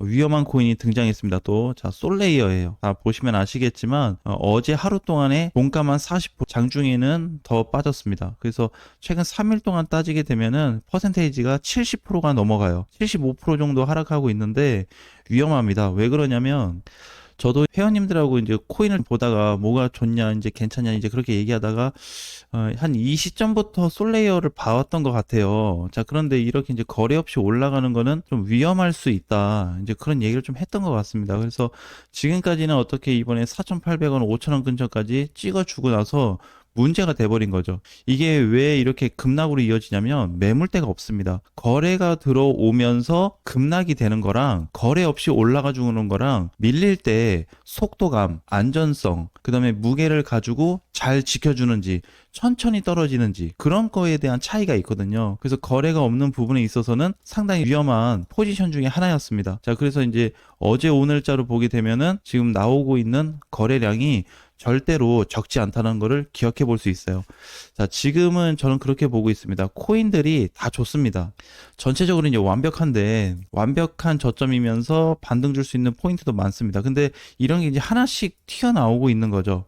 위험한 코인이 등장했습니다. 또, 자, 솔레이어예요. 자, 보시면 아시겠지만, 어, 제 하루 동안에 종가만 40%, 장중에는 더 빠졌습니다. 그래서 최근 3일 동안 따지게 되면은 퍼센테이지가 70%가 넘어가요. 75% 정도 하락하고 있는데 위험합니다. 왜 그러냐면, 저도 회원님들하고 이제 코인을 보다가 뭐가 좋냐, 이제 괜찮냐, 이제 그렇게 얘기하다가, 어, 한 이 시점부터 솔레이어를 봐왔던 것 같아요. 자, 그런데 이렇게 이제 거래 없이 올라가는 거는 좀 위험할 수 있다. 이제 그런 얘기를 좀 했던 것 같습니다. 그래서 지금까지는 어떻게 이번에 4,800원, 5,000원 근처까지 찍어주고 나서 문제가 돼버린 거죠. 이게 왜 이렇게 급락으로 이어지냐면 매물대가 없습니다. 거래가 들어오면서 급락이 되는 거랑 거래 없이 올라가 주는 거랑 밀릴 때 속도감, 안전성, 그 다음에 무게를 가지고 잘 지켜주는지 천천히 떨어지는지 그런 거에 대한 차이가 있거든요. 그래서 거래가 없는 부분에 있어서는 상당히 위험한 포지션 중에 하나였습니다. 자, 그래서 이제 어제 오늘자로 보게 되면은 지금 나오고 있는 거래량이 절대로 적지 않다는 것을 기억해 볼 수 있어요. 자, 지금은 저는 그렇게 보고 있습니다. 코인들이 다 좋습니다. 전체적으로 이제 완벽한데, 완벽한 저점이면서 반등 줄 수 있는 포인트도 많습니다. 근데 이런 게 이제 하나씩 튀어나오고 있는 거죠.